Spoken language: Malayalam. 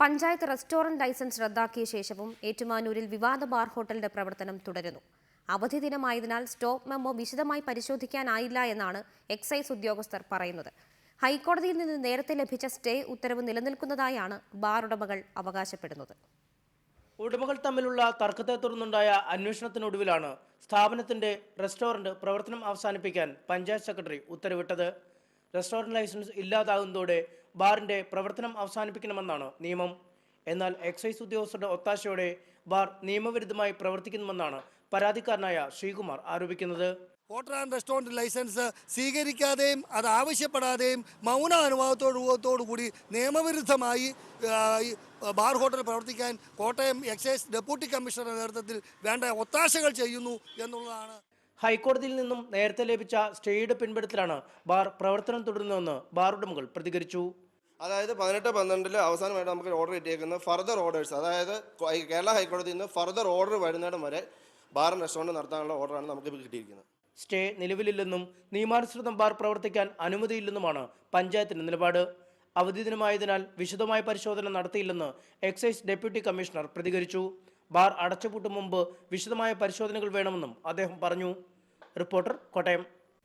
പഞ്ചായത്ത് റെസ്റ്റോറന്റ് ലൈസൻസ് റദ്ദാക്കിയ ശേഷവും ഏറ്റുമാനൂരിൽ വിവാദ ബാർ ഹോട്ടലിന്റെ പ്രവർത്തനം തുടരുന്നു. അവധി ദിനമായതിനാൽ സ്റ്റോപ്പ് മെമ്മോ വിശദമായി പരിശോധിക്കാനായില്ല എന്നാണ് എക്സൈസ് ഉദ്യോഗസ്ഥർ പറയുന്നത്. ഹൈക്കോടതിയിൽ നിന്ന് നേരത്തെ ലഭിച്ച സ്റ്റേ ഉത്തരവ് നിലനിൽക്കുന്നതായാണ് ബാർ ഉടമകൾ അവകാശപ്പെടുന്നത്. ഉടമകൾ തമ്മിലുള്ള തർക്കത്തെ തുടർന്നുണ്ടായ അന്വേഷണത്തിനൊടുവിലാണ് സ്ഥാപനത്തിന്റെ റെസ്റ്റോറന്റ് പ്രവർത്തനം അവസാനിപ്പിക്കാൻ പഞ്ചായത്ത് സെക്രട്ടറി ഉത്തരവിട്ടത്. റെസ്റ്റോറന്റ് ലൈസൻസ് ഇല്ലാതാകുന്നതോടെ ബാറിന്റെ പ്രവർത്തനം അവസാനിപ്പിക്കണമെന്നാണ് നിയമം. എന്നാൽ എക്സൈസ് ഉദ്യോഗസ്ഥരുടെ ഒത്താശയോടെ ബാർ നിയമവിരുദ്ധമായി പ്രവർത്തിക്കുന്നുവെന്നാണ് പരാതിക്കാരനായ ശ്രീകുമാർ ആരോപിക്കുന്നത്. ഹോട്ടൽ ആൻഡ് റെസ്റ്റോറന്റ് ലൈസൻസ് സ്വീകരിക്കാതെയും അത് ആവശ്യപ്പെടാതെയും മൗന അനുഭവത്തോടു കൂടി നിയമവിരുദ്ധമായി ബാർ ഹോട്ടൽ പ്രവർത്തിക്കാൻ കോട്ടയം എക്സൈസ് ഡെപ്യൂട്ടി കമ്മീഷണറുടെ നേതൃത്വത്തിൽ വേണ്ട ഒത്താശകൾ ചെയ്യുന്നു എന്നുള്ളതാണ്. ഹൈക്കോടതിയിൽ നിന്നും നേരത്തെ ലഭിച്ച സ്റ്റേയുടെ പിൻബലത്തിലാണ് ബാർ പ്രവർത്തനം തുടരുന്നതെന്ന് ബാർ ഉടമകൾ പ്രതികരിച്ചു. അതായത് പതിനെട്ട് പന്ത്രണ്ടിൽ അവസാനമായിട്ട് നമുക്ക് ഓർഡർ കിട്ടിയേക്കുന്ന ഫർദർ ഓർഡേഴ്സ് അതായത് കേരള ഹൈക്കോടതിയിൽ നിന്ന് ഫർദർ ഓർഡർ വരുന്നിടം വരെ ബാർ റെസ്റ്റോറന്റ് നടത്താനുള്ള ഓർഡറാണ് നമുക്ക് കിട്ടിയിരിക്കുന്നത്. സ്റ്റേ നിലവിലില്ലെന്നും നിയമാനുസൃതം ബാർ പ്രവർത്തിക്കാൻ അനുമതിയില്ലെന്നുമാണ് പഞ്ചായത്തിന്റെ നിലപാട്. അവധി ദിനമായതിനാൽ വിശദമായ പരിശോധന നടത്തിയില്ലെന്ന് എക്സൈസ് ഡെപ്യൂട്ടി കമ്മീഷണർ പ്രതികരിച്ചു. ബാർ അടച്ചുപൂട്ടും മുമ്പ് വിശദമായ പരിശോധനകൾ വേണമെന്നും അദ്ദേഹം പറഞ്ഞു. റിപ്പോർട്ടർ കോട്ടയം